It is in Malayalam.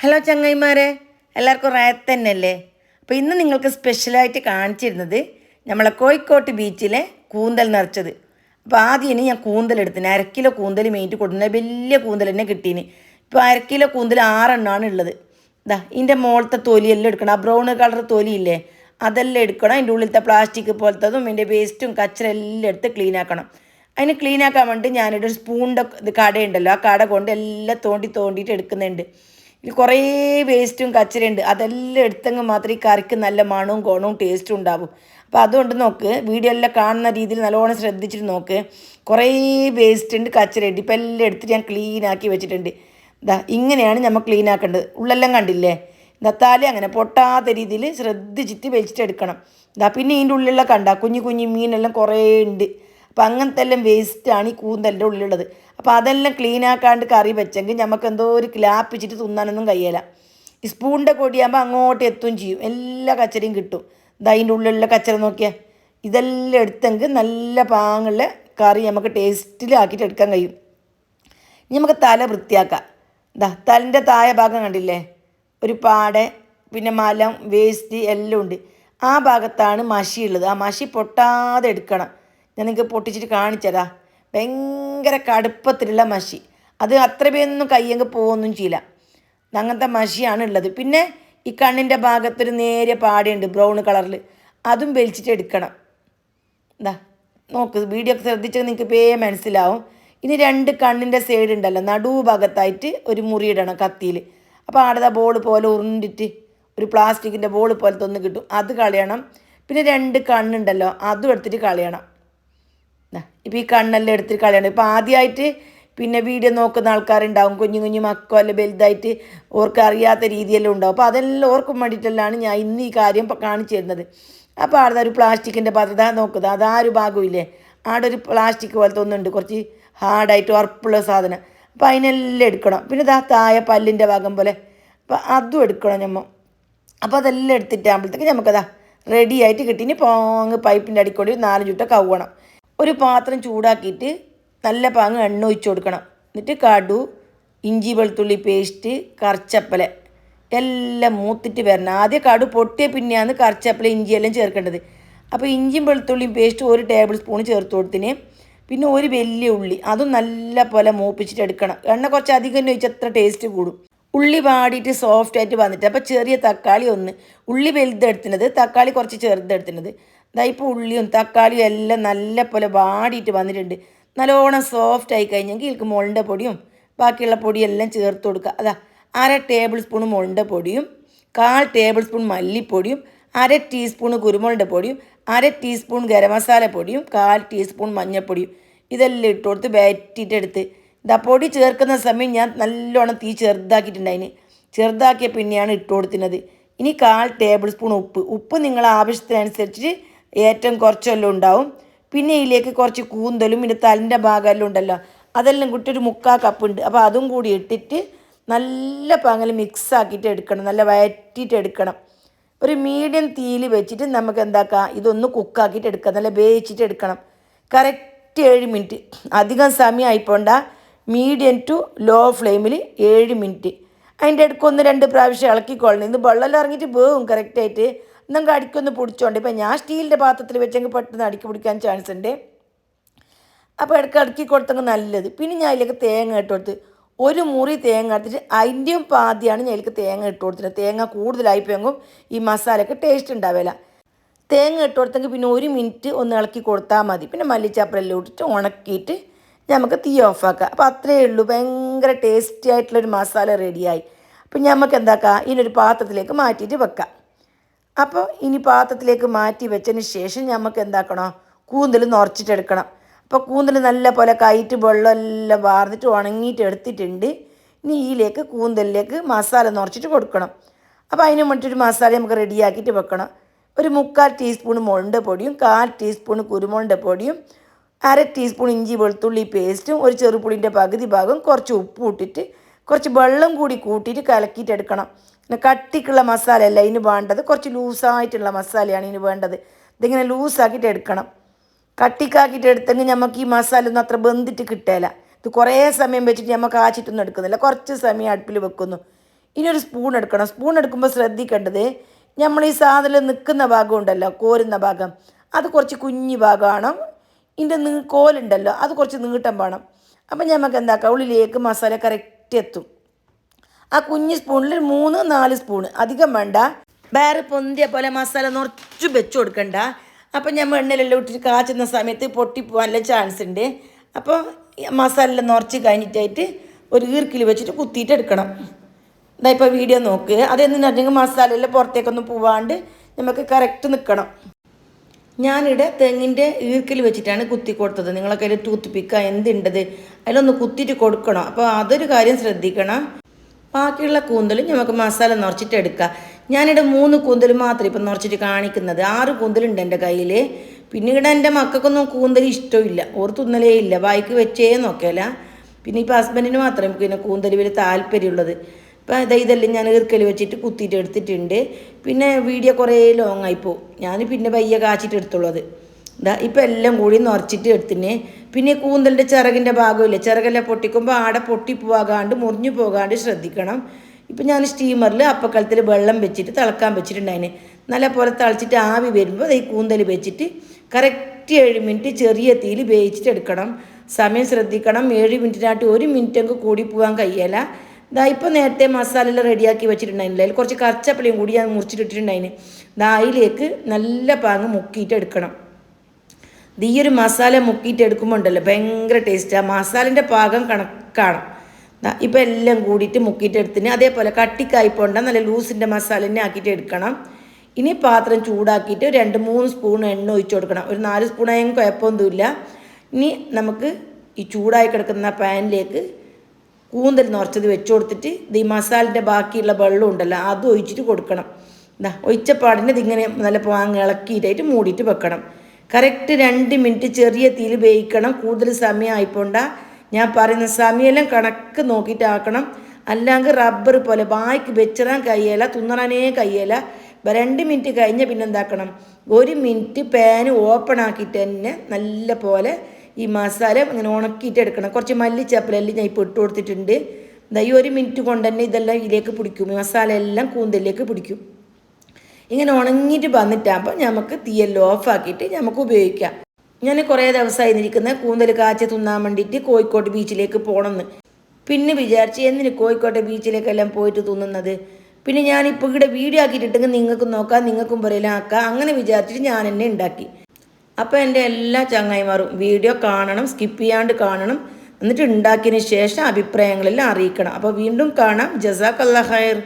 ഹലോ ചങ്ങായിമാരെ. എല്ലാവർക്കും റായത്ത് തന്നെയല്ലേ? അപ്പോൾ ഇന്ന് നിങ്ങൾക്ക് സ്പെഷ്യലായിട്ട് കാണിച്ചിരുന്നത് നമ്മളെ കോഴിക്കോട്ട് ബീച്ചിലെ കൂന്തൽ നിറച്ചത്. അപ്പോൾ ആദ്യം ഇനി ഞാൻ കൂന്തൽ എടുത്തിന് അര കിലോ കൂന്തൽ മേയിറ്റ് കൊടുക്കുന്ന വലിയ കൂന്തൽ തന്നെ കിട്ടീന്. ഇപ്പോൾ അരക്കിലോ കിലോ കൂന്തൽ ആറെണ്ണമാണ് ഉള്ളത്. ഇതാ ഇതിന്റെ മുകളത്തെ തൊലിയെല്ലാം എടുക്കണം. ആ ബ്രൗൺ കളർ തൊലിയില്ലേ? അതെല്ലാം എടുക്കണം. അതിന്റെ ഉള്ളിലത്തെ പ്ലാസ്റ്റിക് പോലത്തതും ഇതിന്റെ വേസ്റ്റും കച്ചറും എല്ലാം എടുത്ത് ക്ലീൻ ആക്കണം. അതിന് ക്ലീൻ ആക്കാൻ വേണ്ടി ഞാനിവിടെ ഒരു സ്പൂണിന്റെ ഇത് കടയുണ്ടല്ലോ. ആ കട കൊണ്ട് എല്ലാം തോണ്ടി തോണ്ടിയിട്ട് എടുക്കുന്നുണ്ട്. ഇതിൽ കുറേ വേസ്റ്റും കച്ചരയുണ്ട് അതെല്ലാം എടുത്തെങ്കിൽ മാത്രമേ ഈ കറിക്ക് നല്ല മണവും കോണവും ടേസ്റ്റും ഉണ്ടാവും. അപ്പോൾ അതുകൊണ്ട് നോക്ക് വീഡിയോ എല്ലാം കാണുന്ന രീതിയിൽ നല്ലോണം ശ്രദ്ധിച്ചിട്ട് നോക്ക്. കുറേ വേസ്റ്റ് ഉണ്ട് കച്ചരയുണ്ട് ഇപ്പം എല്ലാം എടുത്തിട്ട് ഞാൻ ക്ലീൻ ആക്കി വെച്ചിട്ടുണ്ട്. ഇതാ ഇങ്ങനെയാണ് നമ്മൾ ക്ലീൻ ആക്കേണ്ടത്. ഉള്ളെല്ലാം കണ്ടില്ലേ? നത്താലി അങ്ങനെ പൊട്ടാത്ത രീതിയിൽ ശ്രദ്ധിച്ചിട്ട് വെച്ചിട്ട് എടുക്കണം. ഇതാ പിന്നെ ഇതിന്റെ ഉള്ളിലൊക്കെ കണ്ട കുഞ്ഞു കുഞ്ഞു മീനെല്ലാം കുറേ ഉണ്ട്. അപ്പം അങ്ങനത്തെ എല്ലാം വേസ്റ്റാണ് ഈ കൂന്തലിന്റെ ഉള്ളിലുള്ളത്. അപ്പോൾ അതെല്ലാം ക്ലീൻ ആക്കാണ്ട് കറി വെച്ചെങ്കിൽ നമുക്ക് എന്തോ ഒരു ക്ലാപ്പിച്ചിട്ട് തിന്നാനൊന്നും കഴിയില്ല ഈ സ്പൂണിന്റെ കൊടിയാകുമ്പോൾ അങ്ങോട്ട് എത്തുകയും ചെയ്യും. എല്ലാ കച്ചറിയും കിട്ടും. അതിന്റെ ഉള്ളിലുള്ള കച്ചറ നോക്കിയാൽ ഇതെല്ലാം എടുത്തെങ്കിൽ നല്ല പാങ്ങുള്ള കറി നമുക്ക് ടേസ്റ്റിലാക്കിയിട്ട് എടുക്കാൻ കഴിയും. ഇനി നമുക്ക് തല വൃത്തിയാക്കാം. ഇതാ തലിന്റെ താഴെ ഭാഗം കണ്ടില്ലേ? ഒരു പാടെ പിന്നെ മലം വേസ്റ്റ് എല്ലാം ഉണ്ട്. ആ ഭാഗത്താണ് മഷി ഉള്ളത് ആ മഷി പൊട്ടാതെ എടുക്കണം. ഞാൻ നിങ്ങൾക്ക് പൊട്ടിച്ചിട്ട് കാണിച്ചതാ. ഭയങ്കര കടുപ്പത്തിലുള്ള മഷി. അത് അത്ര പേരൊന്നും കയ്യങ്ങ് പോകുകയൊന്നും ചെയ്യില്ല. അങ്ങനത്തെ മഷിയാണ് ഉള്ളത്. പിന്നെ ഈ കണ്ണിന്റെ ഭാഗത്തൊരു നേരിയ പാടയുണ്ട് ബ്രൗൺ കളറിൽ. അതും വലിച്ചിട്ട് എടുക്കണം. എന്താ നോക്ക് വീഡിയോ ഒക്കെ ശ്രദ്ധിച്ചാൽ നിങ്ങൾക്ക് പേ മനസ്സിലാവും. ഇനി രണ്ട് കണ്ണിന്റെ സൈഡ് ഉണ്ടല്ലോ നടുവ് ഭാഗത്തായിട്ട് ഒരു മുറിയിടണം കത്തിയിൽ. അപ്പോൾ ആടെ ബോൾ പോലെ ഉരുണ്ടിട്ട് ഒരു പ്ലാസ്റ്റിക്കിന്റെ ബോൾ പോലത്തെ ഒന്ന് കിട്ടും. അത് കളയണം. പിന്നെ രണ്ട് കണ്ണുണ്ടല്ലോ അതും എടുത്തിട്ട് കളയണം. ഇപ്പോൾ ഈ കണ്ണെല്ലാം എടുത്തിട്ട് കളയണം ഇപ്പോൾ ആദ്യമായിട്ട് പിന്നെ വീഡിയോ നോക്കുന്ന ആൾക്കാരുണ്ടാവും. കുഞ്ഞു കുഞ്ഞു മക്കോ അല്ലെ വലുതായിട്ട് ഓർക്ക് അറിയാത്ത രീതിയെല്ലാം ഉണ്ടാവും. അപ്പോൾ അതെല്ലാം ഓർക്കും വേണ്ടിയിട്ടെല്ലാം ഞാൻ ഇന്ന് ഈ കാര്യം കാണിച്ചു തരുന്നത്. അപ്പോൾ അവിടെ ഒരു പ്ലാസ്റ്റിക്കിന്റെ പാത്രത നോക്കുന്നത് അത് ആ ഒരു ഭാഗമില്ലേ അവിടെ ഒരു പ്ലാസ്റ്റിക് പോലത്തെ ഒന്നുണ്ട് കുറച്ച് ഹാർഡായിട്ട് ഉറപ്പുള്ള സാധനം. അപ്പോൾ അതിനെല്ലാം എടുക്കണം. പിന്നെ ഇതാ താഴെ പല്ലിന്റെ ഭാഗം പോലെ. അപ്പോൾ അതും എടുക്കണം ഞമ്മ. അപ്പോൾ അതെല്ലാം എടുത്തിട്ടാകുമ്പോഴത്തേക്ക് നമുക്കതാ റെഡി ആയിട്ട് കിട്ടി. ഇനി പോങ്ങ് പൈപ്പിന്റെ അടിക്കൂടി നാല് ചുട്ട കവണം. ഒരു പാത്രം ചൂടാക്കിയിട്ട് നല്ല പാങ്ങ് എണ്ണ ഒഴിച്ച് കൊടുക്കണം. എന്നിട്ട് കടു ഇഞ്ചി വെളുത്തുള്ളി പേസ്റ്റ് കറിച്ചപ്പല എല്ലാം മൂത്തിട്ട് വരണം. ആദ്യം കടു പൊട്ടിയ പിന്നെയാണ് കറിച്ചപ്പല ഇഞ്ചിയെല്ലാം ചേർക്കേണ്ടത്. അപ്പോൾ ഇഞ്ചിയും വെളുത്തുള്ളിയും പേസ്റ്റ് ഒരു ടേബിൾ സ്പൂൺ ചേർത്ത് കൊടുത്തിന്. പിന്നെ ഒരു വലിയ ഉള്ളി അതും നല്ല പോലെ മൂപ്പിച്ചിട്ട് എടുക്കണം. എണ്ണ കുറച്ച് അധികം തന്നെ ഒഴിച്ച് അത്ര ടേസ്റ്റ് കൂടും. ഉള്ളി വാടിയിട്ട് സോഫ്റ്റ് ആയിട്ട് വന്നിട്ട് അപ്പോൾ ചെറിയ തക്കാളി ഒന്ന്. ഉള്ളി വലുതെടുത്തിനത് തക്കാളി കുറച്ച് ചെറുതെടുത്തുന്നത് ഇതാ ഇപ്പോൾ ഉള്ളിയും തക്കാളിയും എല്ലാം നല്ല പോലെ വാടിയിട്ട് വന്നിട്ടുണ്ട്. നല്ലോണം സോഫ്റ്റ് ആയി കഴിഞ്ഞെങ്കിൽ ഇതിൽക്ക് മുളന്റെ പൊടിയും ബാക്കിയുള്ള പൊടിയെല്ലാം ചേർത്ത് കൊടുക്കുക. അതാ അര ടേബിൾ സ്പൂൺ മുളന്റെ പൊടിയും കാൽ ടേബിൾ സ്പൂൺ മല്ലിപ്പൊടിയും അര ടീസ്പൂൺ കുരുമുളകിന്റെ പൊടിയും അര ടീസ്പൂൺ ഗരം മസാല പൊടിയും കാൽ ടീസ്പൂൺ മഞ്ഞൾപ്പൊടിയും ഇതെല്ലാം ഇട്ട് കൊടുത്ത് വയറ്റിയിട്ടെടുത്ത് ഇതാ പൊടി ചേർക്കുന്ന സമയം ഞാൻ നല്ലോണം തീ ചെറുതാക്കിയിട്ടുണ്ടായിന്. ചെറുതാക്കിയ പിന്നെയാണ് ഇട്ട് കൊടുത്തിരുന്നത്. ഇനി കാൽ ടേബിൾ സ്പൂൺ ഉപ്പ്. ഉപ്പ് നിങ്ങൾ ആവശ്യത്തിനനുസരിച്ച് ഏറ്റവും കുറച്ചെല്ലാം ഉണ്ടാവും. പിന്നെ ഇതിലേക്ക് കുറച്ച് കൂന്തലും പിന്നെ തലിന്റെ ഭാഗമെല്ലാം ഉണ്ടല്ലോ. അതെല്ലാം കൂട്ടി ഒരു മുക്കാ കപ്പ് ഉണ്ട്. അപ്പോൾ അതും കൂടി ഇട്ടിട്ട് നല്ല പങ്ങൽ മിക്സ് ആക്കിയിട്ട് എടുക്കണം. നല്ല വയറ്റിയിട്ട് എടുക്കണം. ഒരു മീഡിയം തീയിൽ വെച്ചിട്ട് നമുക്ക് എന്താക്കാം? ഇതൊന്ന് കുക്കാക്കിയിട്ട് എടുക്കാം. നല്ല വേവിച്ചിട്ട് എടുക്കണം. കറക്റ്റ് ഏഴ് മിനിറ്റ് അധികം സമയം ആയിപ്പോണ്ട മീഡിയം ടു ലോ ഫ്ലെയിമിൽ ഏഴ് മിനിറ്റ് അതിന്റെ ഇടയ്ക്ക് ഒന്ന് രണ്ട് പ്രാവശ്യം ഇളക്കിക്കൊള്ളണം ഇത് വെള്ളം ഇറങ്ങിയിട്ട് വേവും കറക്റ്റായിട്ട് നിങ്ങൾക്ക് അടിക്കൊന്ന് പൊടിച്ചോണ്ട്. ഇപ്പം ഞാൻ സ്റ്റീലിന്റെ പാത്രത്തിൽ വെച്ചെങ്കിൽ പെട്ടെന്ന് അടിക്ക് പിടിക്കാൻ ചാൻസ് ഉണ്ട്. അപ്പോൾ ഇടയ്ക്ക് അടുക്കി കൊടുത്തെങ്കിൽ നല്ലത്. പിന്നെ ഞാൻ അതിലേക്ക് തേങ്ങ ഇട്ട് കൊടുത്ത് ഒരു മുറി തേങ്ങ എടുത്തിട്ട് അതിന്റെയും പാതിയാണ് ഞാൻ അതിലേക്ക് തേങ്ങ ഇട്ട് കൊടുത്തത് തേങ്ങ കൂടുതലായി പോയെങ്കിൽ ഈ മസാലയ്ക്ക് ടേസ്റ്റ് ഉണ്ടാവില്ല. തേങ്ങ ഇട്ട് കൊടുത്തെങ്കിൽ പിന്നെ ഒരു മിനിറ്റ് ഒന്ന് ഇളക്കി കൊടുത്താൽ മതി. പിന്നെ മല്ലിച്ചാപ്പലെല്ലാം ഇട്ടിട്ട് ഉണക്കിയിട്ട് നമുക്ക് തീ ഓഫാക്കാം അപ്പോൾ അത്രയേ ഉള്ളൂ. ഭയങ്കര ടേസ്റ്റി ആയിട്ടുള്ളൊരു മസാല റെഡിയായി അപ്പം നമുക്ക് എന്താക്കാം? ഇതിനൊരു പാത്രത്തിലേക്ക് മാറ്റിയിട്ട് വെക്കാം. അപ്പോൾ ഇനി പാത്രത്തിലേക്ക് മാറ്റി വെച്ചതിന് ശേഷം നമുക്ക് എന്താക്കണോ? കൂന്തൽ നിറച്ചിട്ടെടുക്കണം അപ്പോൾ കൂന്തൽ നല്ല പോലെ കയറ്റ് വെള്ളമെല്ലാം വാർന്നിട്ട് ഉണങ്ങിയിട്ട് എടുത്തിട്ടുണ്ട്. ഇനി ഈയിലേക്ക് കൂന്തലിലേക്ക് മസാല നിറച്ചിട്ട് കൊടുക്കണം. അപ്പോൾ അതിന് വേണ്ടിയിട്ടൊരു മസാല നമുക്ക് റെഡിയാക്കിയിട്ട് വെക്കണം. ഒരു മുക്കാൽ ടീസ്പൂൺ മുളണ്ട പൊടിയും കാൽ ടീസ്പൂൺ കുരുമുളണ്ട പൊടിയും അര ടീസ്പൂൺ ഇഞ്ചി വെളുത്തുള്ളി പേസ്റ്റും ഒരു ചെറുപുളിന്റെ പകുതി ഭാഗം കുറച്ച് ഉപ്പ് ഇട്ടിട്ട് കുറച്ച് വെള്ളം കൂടി കൂട്ടിയിട്ട് കലക്കിയിട്ട് എടുക്കണം പിന്നെ കട്ടിക്കുള്ള മസാല അല്ല ഇതിന് വേണ്ടത് കുറച്ച് ലൂസായിട്ടുള്ള മസാലയാണ് ഇതിന് വേണ്ടത്. ഇതിങ്ങനെ ലൂസാക്കിയിട്ട് എടുക്കണം. കട്ടിക്കാക്കിയിട്ട് എടുത്തെങ്കിൽ നമുക്ക് ഈ മസാല ഒന്നും അത്ര ബന്ധിട്ട് കിട്ടില്ല ഇത് കുറേ സമയം വെച്ചിട്ട് നമുക്ക് ആച്ചിട്ടൊന്നും എടുക്കുന്നില്ല. കുറച്ച് സമയം അടുപ്പിൽ വെക്കുന്നു. ഇനി ഒരു സ്പൂൺ എടുക്കണം. സ്പൂൺ എടുക്കുമ്പോൾ ശ്രദ്ധിക്കേണ്ടത് നമ്മൾ ഈ സാധനം നിൽക്കുന്ന ഭാഗം ഉണ്ടല്ലോ കോരുന്ന ഭാഗം. അത് കുറച്ച് കുഞ്ഞു ഭാഗമാണ്. ഇതിന്റെ കോലുണ്ടല്ലോ അത് കുറച്ച് നീട്ടം വേണം. അപ്പം നമുക്ക് എന്താക്കാം? ഉള്ളിലേക്ക് മസാല കറക്റ്റ് എത്തും. ആ കുഞ്ഞ് സ്പൂണിൽ മൂന്ന് നാല് സ്പൂണ്. അധികം വേണ്ട. വേറെ പൊന്തിയ പോലെ മസാല നിറച്ച് വെച്ച് കൊടുക്കണ്ട. അപ്പം ഞാൻ എണ്ണയിലെല്ലാം ഇട്ടിട്ട് കാച്ചുന്ന സമയത്ത് പൊട്ടിപ്പോകാനുള്ള ചാൻസ് ഉണ്ട്. അപ്പോൾ മസാല നിറച്ച് കഴിഞ്ഞിട്ടായിട്ട് ഒരു ഈർക്കിൽ വെച്ചിട്ട് കുത്തിയിട്ട് എടുക്കണം. ഇതാ ഇപ്പോൾ വീഡിയോ നോക്ക്. അതെന്തിനാണെങ്കിൽ മസാലയെല്ലാം പുറത്തേക്കൊന്നും പോവാണ്ട് നമുക്ക് കറക്റ്റ് നിൽക്കണം ഞാനിവിടെ തെങ്ങിന്റെ ഈർക്കിൽ വെച്ചിട്ടാണ് കുത്തി കൊടുത്തത്. നിങ്ങളൊക്കെ അതിൽ ടൂത്ത് പിക്ക എന്തുണ്ടത് അതിലൊന്ന് കുത്തിയിട്ട് കൊടുക്കണം. അപ്പോൾ അതൊരു കാര്യം ശ്രദ്ധിക്കണം. ബാക്കിയുള്ള കൂന്തൽ നമുക്ക് മസാല നിറച്ചിട്ട് എടുക്കാം. ഞാനിവിടെ മൂന്ന് കൂന്തൽ മാത്രം ഇപ്പം നിറച്ചിട്ട് കാണിക്കുന്നത്. ആറ് കൂന്തലുണ്ട് എന്റെ കയ്യിൽ പിന്നീട് എന്റെ മക്കൾക്കൊന്നും കൂന്തൽ ഇഷ്ടമില്ല ഓർ തിന്നലേ ഇല്ല. വായിക്ക് വെച്ചേ നോക്കിയല്ല പിന്നെ ഇപ്പോൾ ഹസ്ബൻഡിന് മാത്രമേ പിന്നെ കൂന്തൽ വലിയ താല്പര്യമുള്ളത്. ഇപ്പം ഇതാ ഇതെല്ലാം ഞാൻ ഈർക്കൽ വെച്ചിട്ട് കുത്തിയിട്ട് എടുത്തിട്ടുണ്ട്. പിന്നെ വീഡിയോ കുറേ ലോങ് ആയിപ്പോവും ഞാൻ പിന്നെ പയ്യെ കാച്ചിട്ട് എടുത്തുള്ളത്. ഇതാ ഇപ്പം എല്ലാം കൂടി നിറച്ചിട്ട് എടുത്തിന്. പിന്നെ കൂന്തലിന്റെ ചിറകിന്റെ ഭാഗമില്ലേ? ചിറകെല്ലാം പൊട്ടിക്കുമ്പോൾ ആടെ പൊട്ടിപ്പോകാണ്ട് മുറിഞ്ഞു പോകാണ്ട് ശ്രദ്ധിക്കണം. ഇപ്പം ഞാൻ സ്റ്റീമറിൽ അപ്പക്കലത്തിൽ വെള്ളം വെച്ചിട്ട് തിളക്കാൻ വെച്ചിട്ടുണ്ടായിന്. നല്ല പോലെ തിളച്ചിട്ട് ആവി വരുമ്പോൾ ഈ കൂന്തൽ വെച്ചിട്ട് കറക്റ്റ് ഏഴ് മിനിറ്റ് ചെറിയ തീയിൽ വേവിച്ചിട്ട് എടുക്കണം. സമയം ശ്രദ്ധിക്കണം. ഏഴ് മിനിറ്റിനായിട്ട് ഒരു അങ്ങ് കൂടി പോകാൻ കഴിയല ദാ ഇപ്പോൾ നേരത്തെ മസാല എല്ലാം റെഡിയാക്കി വെച്ചിട്ടുണ്ടായിരുന്നില്ല അതിൽ കുറച്ച് കറച്ചപ്പളിയും കൂടി ഞാൻ മുറിച്ചിട്ടിട്ടുണ്ടായിന് ദാ അതിലേക്ക് നല്ല പാങ്ങ് മുക്കിയിട്ട് എടുക്കണം. ഇത് ഈ ഒരു മസാല മുക്കിയിട്ട് എടുക്കുമ്പോൾ ഉണ്ടല്ലോ ഭയങ്കര ടേസ്റ്റാണ് മസാലന്റെ പാകം കണക്കാണ് ഇപ്പം എല്ലാം കൂടിയിട്ട് മുക്കിയിട്ട് എടുത്തിന്. അതേപോലെ കട്ടിക്കായി പോണ്ട നല്ല ലൂസിന്റെ മസാല തന്നെ ആക്കിയിട്ട് എടുക്കണം. ഇനി പാത്രം ചൂടാക്കിയിട്ട് രണ്ട് മൂന്ന് സ്പൂൺ എണ്ണ ഒഴിച്ചു കൊടുക്കണം. ഒരു നാല് സ്പൂണായും കുഴപ്പമൊന്നുമില്ല. ഇനി നമുക്ക് ഈ ചൂടായി കിടക്കുന്ന പാനിലേക്ക് കൂന്തൽ നിറച്ചത് വെച്ച് കൊടുത്തിട്ട് ഇത് ഈ മസാലിന്റെ ബാക്കിയുള്ള വെള്ളം ഉണ്ടല്ലോ അത് ഒഴിച്ചിട്ട് കൊടുക്കണം. ഇതാ ഒഴിച്ചപ്പാടിന് ഇതിങ്ങനെ നല്ല പാങ്ങ് ഇളക്കിയിട്ടായിട്ട് മൂടിയിട്ട് വെക്കണം. കറക്റ്റ് രണ്ട് മിനിറ്റ് ചെറിയ തീയിൽ വേവിക്കണം. കൂടുതൽ സമയം ആയിപ്പോണ്ട ഞാൻ പറയുന്ന സമയമെല്ലാം കണക്ക് നോക്കിയിട്ടാക്കണം. അല്ലെങ്കിൽ റബ്ബർ പോലെ വായിക്ക് വെച്ചിടാൻ കഴിയല തുന്നറാനേ കഴിയല. രണ്ട് മിനിറ്റ് കഴിഞ്ഞ് പിന്നെ എന്താക്കണം? ഒരു മിനിറ്റ് പാന് ഓപ്പൺ ആക്കിയിട്ട് തന്നെ നല്ല പോലെ ഈ മസാല ഇങ്ങനെ ഉണക്കിയിട്ട് എടുക്കണം. കുറച്ച് മല്ലിച്ചപ്പലെല്ലാം ഞാൻ ഇപ്പോൾ ഇട്ട് കൊടുത്തിട്ടുണ്ട്. ഈ ഒരു മിനിറ്റ് കൊണ്ട് തന്നെ ഇതെല്ലാം ഇതിലേക്ക് പിടിക്കും. മസാല എല്ലാം കൂന്തലിലേക്ക് പിടിക്കും. ഇങ്ങനെ ഉണങ്ങിയിട്ട് വന്നിട്ടാകുമ്പോൾ നമുക്ക് തീയെല്ലാം ഓഫാക്കിയിട്ട് നമുക്ക് ഉപയോഗിക്കാം. ഞാൻ കുറേ ദിവസമായി ഇരിക്കുന്ന കൂന്തൽ കാച്ചി തിന്നാൻ വേണ്ടിയിട്ട് കോഴിക്കോട് ബീച്ചിലേക്ക് പോകണമെന്ന് പിന്നെ വിചാരിച്ച് എന്തിന് കോഴിക്കോട്ടെ ബീച്ചിലേക്കെല്ലാം പോയിട്ട് തിന്നുന്നത്? പിന്നെ ഞാനിപ്പോൾ ഇവിടെ വീഡിയോ ആക്കിയിട്ടുണ്ടെങ്കിൽ നിങ്ങൾക്കും നോക്കാം നിങ്ങൾക്കും പറയലാക്കാം അങ്ങനെ വിചാരിച്ചിട്ട് ഞാൻ എന്നെ ഉണ്ടാക്കി. അപ്പോൾ എന്റെ എല്ലാ ചങ്ങായിമാരും വീഡിയോ കാണണം സ്കിപ്പ് ചെയ്യാണ്ട് കാണണം. എന്നിട്ട് ഉണ്ടാക്കിയതിന് ശേഷം അഭിപ്രായങ്ങളെല്ലാം അറിയിക്കണം. അപ്പോൾ വീണ്ടും കാണാം. ജസാഖ് അല്ലാ ഖൈർ.